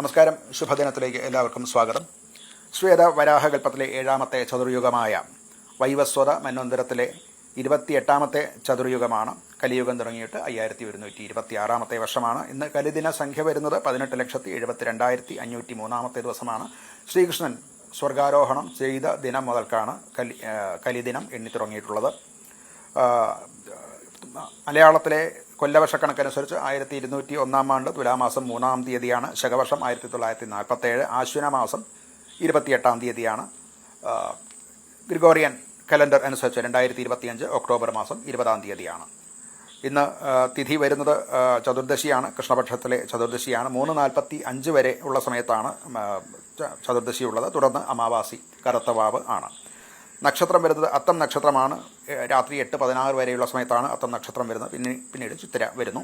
നമസ്കാരം. ശുഭദിനത്തിലേക്ക് എല്ലാവർക്കും സ്വാഗതം. ശ്വേത വരാഹകൽപ്പത്തിലെ ഏഴാമത്തെ ചതുർയുഗമായ വൈവസ്വത മന്വന്തരത്തിലെ ഇരുപത്തിയെട്ടാമത്തെ ചതുർയുഗമാണ്. കലിയുഗം തുടങ്ങിയിട്ട് അയ്യായിരത്തി ഒരുന്നൂറ്റി ഇരുപത്തി ആറാമത്തെ വർഷമാണ്. ഇന്ന് കലിദിന സംഖ്യ വരുന്നത് പതിനെട്ട് ലക്ഷത്തി എഴുപത്തി രണ്ടായിരത്തി അഞ്ഞൂറ്റി മൂന്നാമത്തെ ദിവസമാണ്. ശ്രീകൃഷ്ണൻ സ്വർഗാരോഹണം ചെയ്ത ദിനം മുതൽക്കാണ് കലി കലിദിനം എണ്ണി തുടങ്ങിയിട്ടുള്ളത്. മലയാളത്തിലെ കൊല്ലവർഷക്കണക്കനുസരിച്ച് ആയിരത്തി ഇരുന്നൂറ്റി ഒന്നാം ആണ്ട് തുലാമാസം മൂന്നാം തീയതിയാണ് ശകവർഷം ആയിരത്തി തൊള്ളായിരത്തി നാൽപ്പത്തേഴ് ആശ്വിന മാസം ഇരുപത്തിയെട്ടാം തീയതിയാണ് ഗ്രിഗോറിയൻ കലണ്ടർ അനുസരിച്ച് രണ്ടായിരത്തി ഇരുപത്തിയഞ്ച് ഒക്ടോബർ മാസം ഇരുപതാം തീയതിയാണ്. ഇന്ന് തിഥി വരുന്നത് ചതുർദശിയാണ് കൃഷ്ണപക്ഷത്തിലെ ചതുർദശിയാണ്. മൂന്ന് നാൽപ്പത്തി അഞ്ച് വരെ ഉള്ള സമയത്താണ് ചതുർദശി ഉള്ളത് തുടർന്ന് അമാവാസി കറുത്തവാവ് ആണ്. നക്ഷത്രം വരുന്നത് അത്തം നക്ഷത്രമാണ്. രാത്രി എട്ട് പതിനാറ് വരെയുള്ള സമയത്താണ് അത്തം നക്ഷത്രം വരുന്നത്. പിന്നെ പിന്നീട് ചിത്തിര വരുന്നു.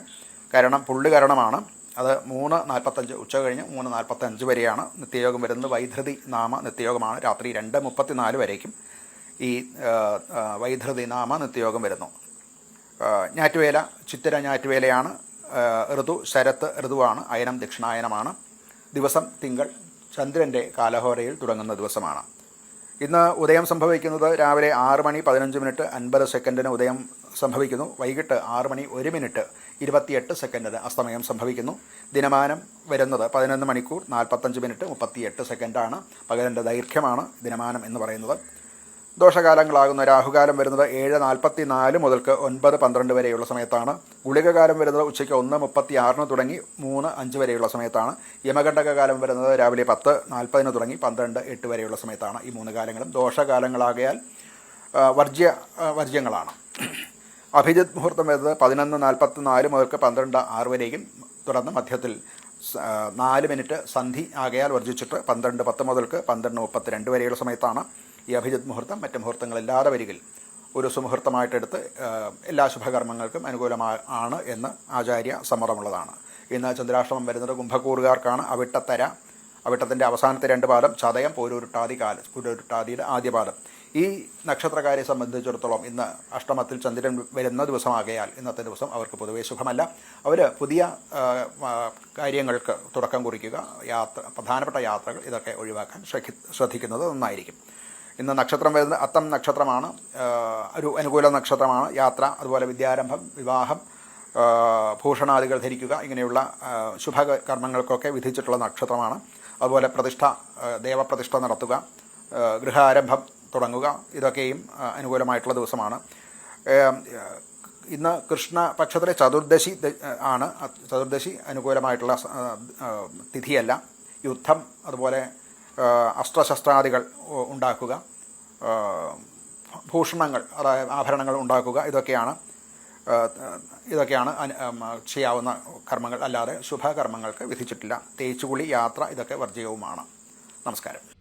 കാരണം പുള്ളുകരണമാണ് അത് മൂന്ന് നാൽപ്പത്തഞ്ച് ഉച്ച കഴിഞ്ഞ് മൂന്ന് നാൽപ്പത്തഞ്ച് വരെയാണ് നിത്യയോഗം വരുന്നത്. വൈധൃതി നാമ നിത്യയോഗമാണ്. രാത്രി രണ്ട് മുപ്പത്തിനാല് വരേക്കും ഈ വൈധൃതി നാമ നിത്യയോഗം വരുന്നു. ഞാറ്റുവേല ചിത്തിര ഞാറ്റുവേലയാണ്. ഋതു ശരത്ത് ഋതുവാണ്. അയനം ദക്ഷിണായനമാണ്. ദിവസം തിങ്കൾ ചന്ദ്രന്റെ കാലഹോരയിൽ തുടങ്ങുന്ന ദിവസമാണ്. ഇന്ന് ഉദയം സംഭവിക്കുന്നത് രാവിലെ ആറ് മണി പതിനഞ്ച് മിനിറ്റ് അൻപത് സെക്കൻഡിന് ഉദയം സംഭവിക്കുന്നു. വൈകിട്ട് ആറ് മണി ഒരു മിനിറ്റ് ഇരുപത്തിയെട്ട് സെക്കൻഡിന് അസ്തമയം സംഭവിക്കുന്നു. ദിനമാനം വരുന്നത് പതിനൊന്ന് മണിക്കൂർ നാൽപ്പത്തഞ്ച് മിനിറ്റ് മുപ്പത്തിയെട്ട് സെക്കൻഡാണ്. പകലിന്റെ ദൈർഘ്യമാണ് ദിനമാനം എന്ന് പറയുന്നത്. ദോഷകാലങ്ങളാകുന്ന രാഹുകാലം വരുന്നത് ഏഴ് നാൽപ്പത്തി നാല് മുതൽക്ക് ഒൻപത് പന്ത്രണ്ട് വരെയുള്ള സമയത്താണ്. ഗുളികകാലം വരുന്നത് ഉച്ചയ്ക്ക് ഒന്ന് മുപ്പത്തി ആറിന് തുടങ്ങി മൂന്ന് അഞ്ച് വരെയുള്ള സമയത്താണ്. യമകണ്ഠക കാലം വരുന്നത് രാവിലെ പത്ത് നാൽപ്പതിന് തുടങ്ങി പന്ത്രണ്ട് എട്ട് വരെയുള്ള സമയത്താണ് ഈ മൂന്ന് കാലങ്ങളും. ദോഷകാലങ്ങളാകയാൽ വർജ്യ വർജ്യങ്ങളാണ്. അഭിജിത് മുഹൂർത്തം വരുന്നത് പതിനൊന്ന് നാൽപ്പത്തി നാല് മുതൽക്ക് പന്ത്രണ്ട് ആറ് വരെയും. തുടർന്ന് മധ്യത്തിൽ നാല് മിനിറ്റ് സന്ധി ആകയാൽ വർജിച്ചിട്ട് പന്ത്രണ്ട് പത്ത് മുതൽക്ക് പന്ത്രണ്ട് മുപ്പത്തിരണ്ട് വരെയുള്ള സമയത്താണ്. ഈ അഭിജിത് മുഹൂർത്തം മറ്റ് മുഹൂർത്തങ്ങളില്ലാതെ വരികിൽ ഒരു സുമുഹൂർത്തമായിട്ടെടുത്ത് എല്ലാ ശുഭകർമ്മങ്ങൾക്കും അനുകൂലമാണ് എന്ന് ആചാര്യ സമ്മതമുള്ളതാണ് ഇന്ന് ചന്ദ്രാഷ്ടമം വരുന്നത് കുംഭക്കൂറുകാർക്കാണ്. അവിട്ടത്തര അവിട്ടത്തിന്റെ അവസാനത്തെ രണ്ട് പാദം ചതയം പോരൂരുട്ടാതി കാല പോരൂരുട്ടാതിയുടെ ആദ്യ പാദം. ഈ നക്ഷത്രക്കാരെ സംബന്ധിച്ചിടത്തോളം ഇന്ന് അഷ്ടമത്തിൽ ചന്ദ്രൻ വരുന്ന ദിവസമാകയാൽ ഇന്നത്തെ ദിവസം അവർക്ക് പൊതുവേ ശുഭമല്ല. അവർ പുതിയ കാര്യങ്ങൾക്ക് തുടക്കം കുറിക്കുക യാത്ര പ്രധാനപ്പെട്ട യാത്രകൾ ഇതൊക്കെ ഒഴിവാക്കാൻ ശ്രദ്ധി- ശ്രദ്ധിക്കുന്നത് നന്നായിരിക്കും. ഇന്ന് നക്ഷത്രം വരുന്നത് അത്തം നക്ഷത്രമാണ് ഒരു അനുകൂല നക്ഷത്രമാണ്. യാത്ര അതുപോലെ വിദ്യാരംഭം വിവാഹം ഭൂഷണാദികൾ ധരിക്കുക ഇങ്ങനെയുള്ള ശുഭകർമ്മങ്ങൾക്കൊക്കെ വിധിച്ചിട്ടുള്ള നക്ഷത്രമാണ്. അതുപോലെ പ്രതിഷ്ഠ ദേവപ്രതിഷ്ഠ നടത്തുക ഗൃഹാരംഭം തുടങ്ങുക ഇതൊക്കെയും അനുകൂലമായിട്ടുള്ള ദിവസമാണ്. ഇന്ന് കൃഷ്ണപക്ഷത്തിലെ ചതുർദശി ആണ്. ചതുർദശി അനുകൂലമായിട്ടുള്ള തിഥിയല്ല. യുദ്ധം അതുപോലെ അസ്ത്രശസ്ത്രാദികൾ ഉണ്ടാക്കുക. ഭൂഷണങ്ങൾ അതായത് ആഭരണങ്ങൾ ഉണ്ടാക്കുക. ഇതൊക്കെയാണ് ഇതൊക്കെയാണ് ചെയ്യാവുന്ന കർമ്മങ്ങൾ. അല്ലാതെ ശുഭകർമ്മങ്ങൾക്ക് വിധിച്ചിട്ടില്ല. തേച്ചുകുളി യാത്ര ഇതൊക്കെ വർജ്യവുമാണ് നമസ്കാരം.